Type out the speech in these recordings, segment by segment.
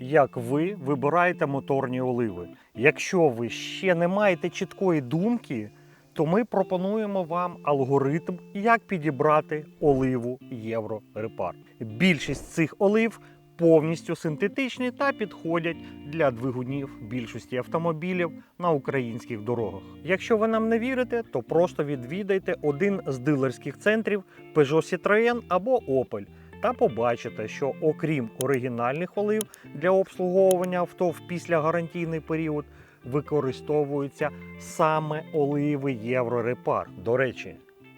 як ви вибираєте моторні оливи. Якщо ви ще не маєте чіткої думки, то ми пропонуємо вам алгоритм, як підібрати оливу Євро Репар. Більшість цих олив повністю синтетичні та підходять для двигунів більшості автомобілів на українських дорогах. Якщо ви нам не вірите, то просто відвідайте один з дилерських центрів Peugeot Citroën або Opel та побачите, що окрім оригінальних олив для обслуговування авто в післягарантійний період використовуються саме оливи Єврорепар. До речі,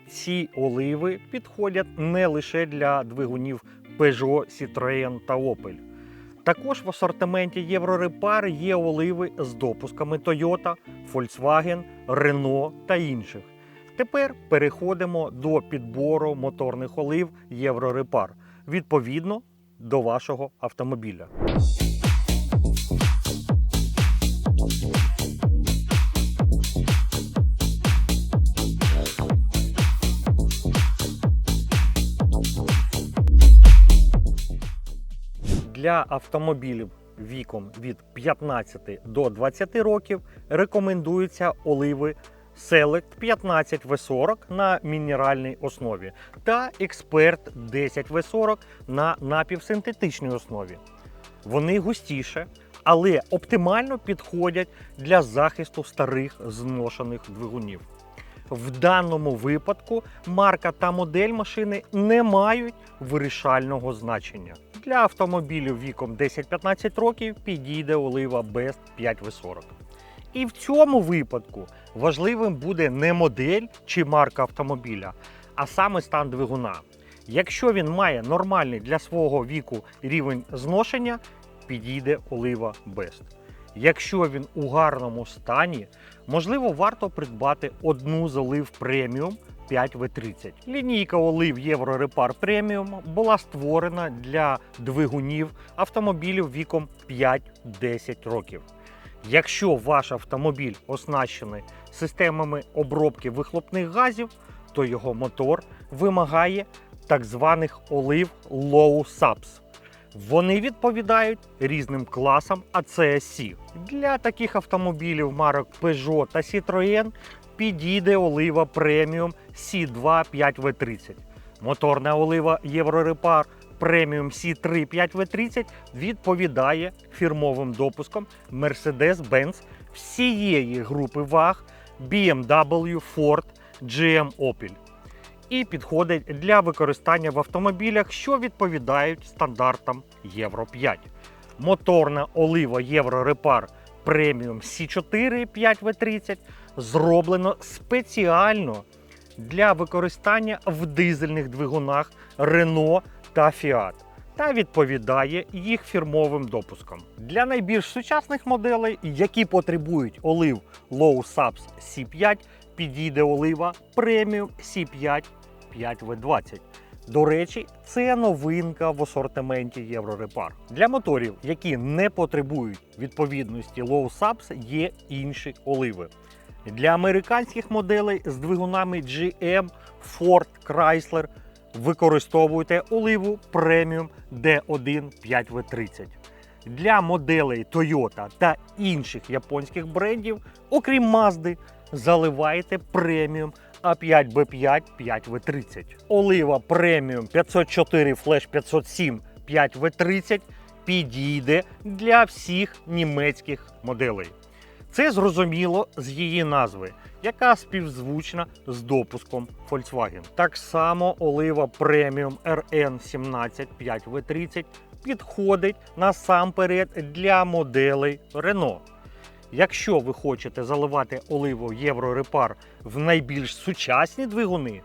ці оливи підходять не лише для двигунів Peugeot, Citroën та Opel. Також в асортименті Єврорепар є оливи з допусками Toyota, Volkswagen, Renault та інших. Тепер переходимо до підбору моторних олив Єврорепар відповідно до вашого автомобіля. Для автомобілів віком від 15 до 20 років рекомендуються оливи Select 15 V40 на мінеральній основі та Expert 10 V40 на напівсинтетичній основі. Вони густіше, але оптимально підходять для захисту старих зношених двигунів. В даному випадку марка та модель машини не мають вирішального значення. Для автомобілів віком 10-15 років підійде олива Best 5V40. І в цьому випадку важливим буде не модель чи марка автомобіля, а саме стан двигуна. Якщо він має нормальний для свого віку рівень зношення, підійде олива Best. Якщо він у гарному стані, можливо, варто придбати одну з олив преміум 5В30. Лінійка олив Єврорепар преміум була створена для двигунів автомобілів віком 5-10 років. Якщо ваш автомобіль оснащений системами обробки вихлопних газів, то його мотор вимагає так званих олив Low Subs. Вони відповідають різним класам ACSC. Для таких автомобілів марок Peugeot та Citroën підійде олива преміум C2 5V30. Моторна олива Єврорепар преміум C3 5V30 відповідає фірмовим допускам Mercedes-Benz всієї групи ваг BMW, Ford, GM Opel і підходить для використання в автомобілях, що відповідають стандартам Євро 5. Моторна олива Єврорепар преміум C4 5V30 зроблено спеціально для використання в дизельних двигунах Renault та Fiat та відповідає їх фірмовим допускам. Для найбільш сучасних моделей, які потребують олив Low Subs C5, підійде олива Premium C5 5V20. До речі, це новинка в асортименті Єврорепар. Для моторів, які не потребують відповідності Low Subs, є інші оливи. Для американських моделей з двигунами GM, Ford, Chrysler використовуйте оливу Premium D1 5V30. Для моделей Toyota та інших японських брендів, окрім Mazda, заливайте преміум А5Б5 5В30. Олива преміум 504 Flash 507 5В30 підійде для всіх німецьких моделей. Це зрозуміло з її назви, яка співзвучна з допуском Volkswagen. Так само олива преміум RN17 5В30 підходить насамперед для моделей Renault. Якщо ви хочете заливати оливу Єврорепар в найбільш сучасні двигуни,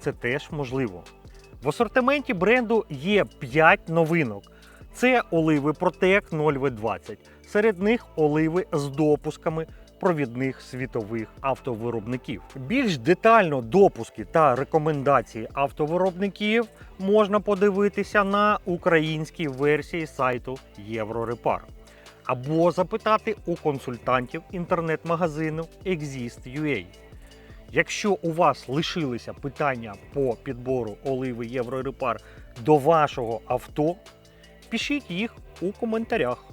це теж можливо. В асортименті бренду є 5 новинок. Це оливи Protec 0V20. Серед них оливи з допусками провідних світових автовиробників. Більш детально допуски та рекомендації автовиробників можна подивитися на українській версії сайту Єврорепар або запитати у консультантів інтернет-магазину Exist.ua. Якщо у вас лишилися питання по підбору оливи Єврорепар до вашого авто, пишіть їх у коментарях.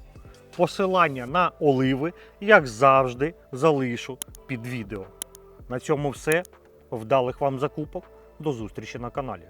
Посилання на оливи, як завжди, залишу під відео. На цьому все. Вдалих вам закупок. До зустрічі на каналі.